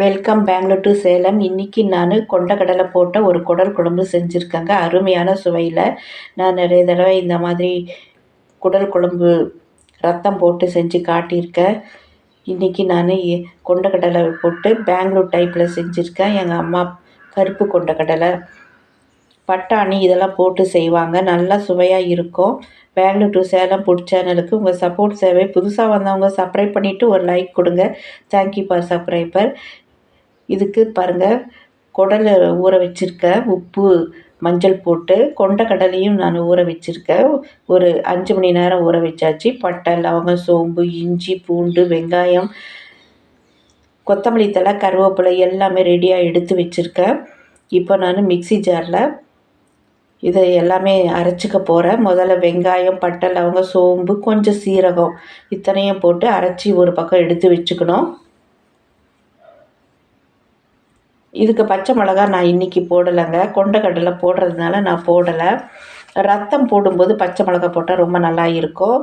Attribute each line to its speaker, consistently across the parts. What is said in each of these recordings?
Speaker 1: Welcome Bangalore to Salem. இன்றைக்கி நான் கொண்டக்கடலை போட்ட ஒரு குடல் குழம்பு செஞ்சுருக்கேங்க. அருமையான சுவையில். நான் நிறைய தடவை இந்த மாதிரி குடல் குழம்பு ரத்தம் போட்டு செஞ்சு காட்டியிருக்கேன். இன்றைக்கி நான் கொண்டக்கடலை போட்டு பெங்களூர் டைப்பில் செஞ்சுருக்கேன். எங்கள் அம்மா கருப்பு கொண்டக்கடலை பட்டாணி இதெல்லாம் போட்டு செய்வாங்க. நல்லா சுவையாக இருக்கும். பெங்களூர் டு சேலம் புட் சேனலுக்கு உங்கள் சப்போர்ட் சேவை. புதுசாக வந்தவங்க சப்ஸ்கிரைப் பண்ணிவிட்டு ஒரு லைக் கொடுங்க. தேங்க்யூ ஃபார் சப்ஸ்கிரைபர் இதுக்கு பாருங்கள் குடலை ஊற வச்சுருக்கேன் உப்பு மஞ்சள் போட்டு கொண்ட கடலையும் நான் ஊற வச்சுருக்கேன் ஒரு அஞ்சு மணி நேரம் ஊற வச்சாச்சு. பட்டை லவங்கம் சோம்பு இஞ்சி பூண்டு வெங்காயம் கொத்தமல்லி தழை கருவேப்பிலை எல்லாமே ரெடியாக எடுத்து வச்சுருக்கேன் இப்போ நான் மிக்சி ஜாரில் இதை எல்லாமே அரைச்சிக்க போகிறேன் முதல்ல வெங்காயம் பட்டை லவங்கம் சோம்பு கொஞ்சம் சீரகம் இத்தனையும் போட்டு அரைச்சி ஒரு பக்கம் எடுத்து வச்சுக்கணும். இதுக்கு பச்சை மிளகா நான் இன்றைக்கி போடலைங்க. கொண்டக்கடலை போடுறதுனால நான் போடலை. ரத்தம் போடும்போது பச்சை மிளகா போட்டால் ரொம்ப நல்லா இருக்கும்.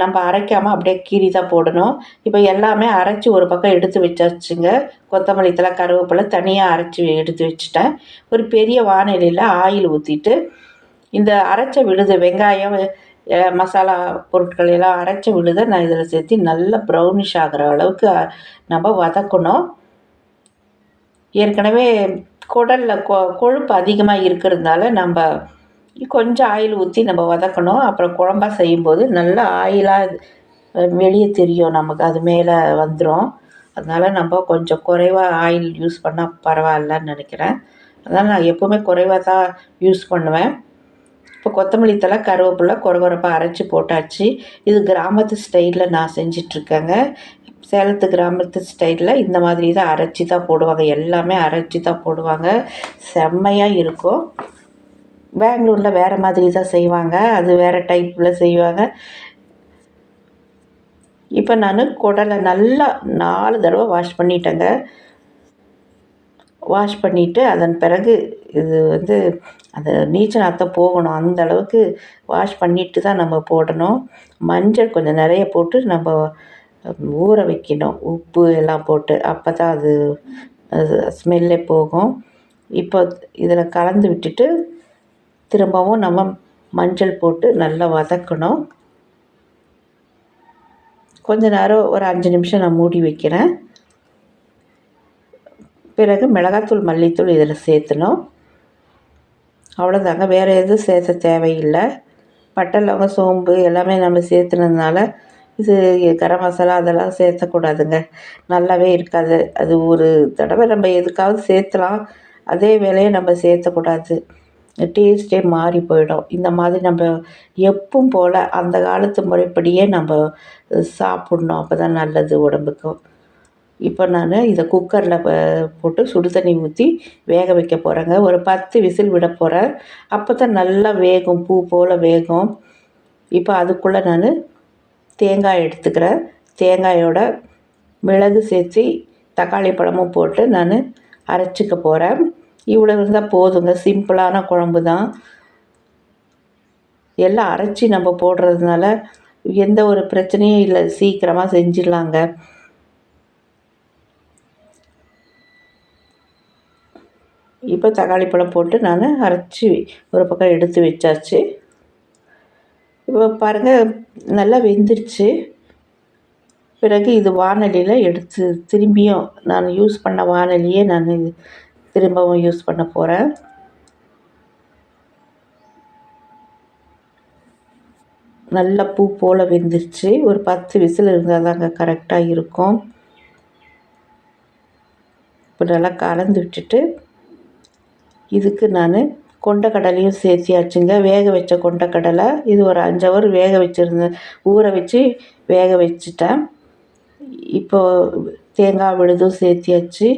Speaker 1: நம்ம அரைக்காமல் அப்படியே கீரி தான் போடணும். இப்போ எல்லாமே அரைச்சி ஒரு பக்கம் எடுத்து வச்சாச்சுங்க. கொத்தமல்லி தலை கருவேப்பிலை தனியாக அரைச்சி எடுத்து வச்சுட்டேன். ஒரு பெரிய வானிலையில் ஆயில் ஊற்றிட்டு இந்த அரைச்ச விழுது வெங்காயம் மசாலா பொருட்கள் எல்லாம் அரைச்ச விழுதை நான் இதில் சேர்த்து நல்லா ப்ரௌனிஷ் ஆகிற அளவுக்கு நம்ம வதக்கணும். ஏற்கனவே குடலில் கொ கொழுப்பு அதிகமாக இருக்கிறதுனால நம்ம கொஞ்சம் ஆயில் ஊற்றி நம்ம வதக்கணும். அப்புறம் குழம்பா செய்யும்போது நல்லா ஆயிலாக வெளியே தெரியும் நமக்கு அது மேலே வந்துடும் அதனால் நம்ம கொஞ்சம் குறைவாக ஆயில் யூஸ் பண்ணால் பரவாயில்லன்னு நினைக்கிறேன். அதனால் நான் எப்போவுமே குறைவாக தான் யூஸ் பண்ணுவேன். இப்போ கொத்தமல்லி தழை கருவேப்பிலை குறகுறப்பாக அரைச்சி போட்டாச்சு. இது கிராமத்து ஸ்டைலில் நான் செஞ்சிட்ருக்கேங்க சேலத்து கிராமத்து ஸ்டைலில் இந்த மாதிரி தான் அரைச்சி தான் போடுவாங்க. எல்லாமே அரைச்சி தான் போடுவாங்க. செம்மையாக இருக்கும். பெங்களூரில் வேறு மாதிரி தான் செய்வாங்க. அது வேறு டைப்பில் செய்வாங்க. இப்போ நான் குடலை நல்லா நாலு தடவை வாஷ் பண்ணிட்டேங்க. வாஷ் பண்ணிவிட்டு அதன் பிறகு இது வந்து அந்த நீச்சல் நாற்றம் போகணும். அந்த அளவுக்கு வாஷ் பண்ணிவிட்டு தான் நம்ம போடணும். மஞ்சள் கொஞ்சம் நிறைய போட்டு நம்ம ஊற வைக்கணும். உப்பு எல்லாம் போட்டு அப்போ தான் அது ஸ்மெல்லே போகும். இப்போ இதில் கலந்து விட்டுட்டு திரும்பவும் நம்ம மஞ்சள் போட்டு நல்லா வதக்கணும். கொஞ்ச நேரம் ஒரு அஞ்சு நிமிஷம் நான் மூடி வைக்கிறேன். பிறகு மிளகாத்தூள் மல்லித்தூள் இதில் சேர்த்தணும். அவ்வளோதாங்க வேறு எதுவும் சேர்த்த தேவையில்லை. பட்டை லவங்கம் சோம்பு எல்லாமே நம்ம சேர்த்துனதுனால இது கரம் மசாலா அதெல்லாம் சேர்த்தக்கூடாதுங்க. நல்லாவே இருக்காது. அது ஒரு தடவை நம்ம எதுக்காவது சேர்த்தலாம். அதே வேலையை நம்ம சேர்த்தக்கூடாது. டேஸ்ட்டே மாறி போயிடும். இந்த மாதிரி நம்ம எப்பவும் போல் அந்த காலத்து முறைப்படியே நம்ம சாப்பிட்ணும். அப்போ தான் நல்லது உடம்புக்கும் இப்போ நான் இதை குக்கரில் போட்டு சுடு தண்ணி ஊற்றி வேக வைக்க போகிறேங்க ஒரு பத்து விசில் விட போகிறேன் அப்போ தான் நல்லா வேகும். பூ போல் வேகும். இப்போ அதுக்குள்ளே நான் தேங்காய் எடுத்துக்கிறேன் தேங்காயோட மிளகு சேர்த்து தக்காளி பழமும் போட்டு நான் அரைச்சிக்க போகிறேன் இவ்வளோ இருந்தால் போதுங்க. சிம்பிளான குழம்பு தான். எல்லாம் அரைச்சி நம்ம போடுறதுனால எந்த ஒரு பிரச்சனையும் இல்லை. சீக்கிரமாக செஞ்சிடலாங்க. இப்போ தக்காளி பழம் போட்டு நான் அரைச்சி ஒரு பக்கம் எடுத்து வச்சாச்சு. இப்போ பாருங்கள் நல்லா வெந்துருச்சு. பிறகு இது வானொலியில் எடுத்து திரும்பியும் நான் யூஸ் பண்ண வானொலியே நான் திரும்பவும் யூஸ் பண்ண போகிறேன் நல்ல பூ போல் வெந்துருச்சு. ஒரு பத்து விசில் இருந்தால் தாங்க கரெக்டாக இருக்கும். இப்போ நல்லா கலந்து விட்டுட்டு இதுக்கு நான் கொண்டக்கடலையும் சேர்த்தியாச்சுங்க. வேக வச்ச கொண்டக்கடலை இது ஒரு அஞ்சு ஹவர் வேக வச்சுருந்தேன் ஊற வச்சு வேக வச்சுட்டேன். இப்போது தேங்காய் விழுதும் சேர்த்தியாச்சு.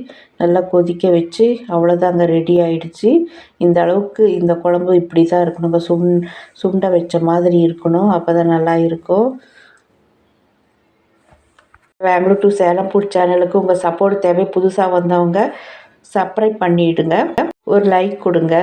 Speaker 1: நல்லா கொதிக்க வச்சு அவ்வளோதாங்க ரெடி ஆகிடுச்சி இந்த அளவுக்கு இந்த குழம்பு இப்படி தான் இருக்கணுங்க. சுண் சுண்டை வச்ச மாதிரி இருக்கணும். அப்போ தான் நல்லா இருக்கும். பெங்களூர் டு சேலம் ஃபுட் சேனலுக்கு உங்கள் சப்போர்ட் தேவை. புதுசாக வந்தவங்க சப்ஸ்கிரைப் பண்ணிவிடுங்க ஒரு லைக் கொடுங்க.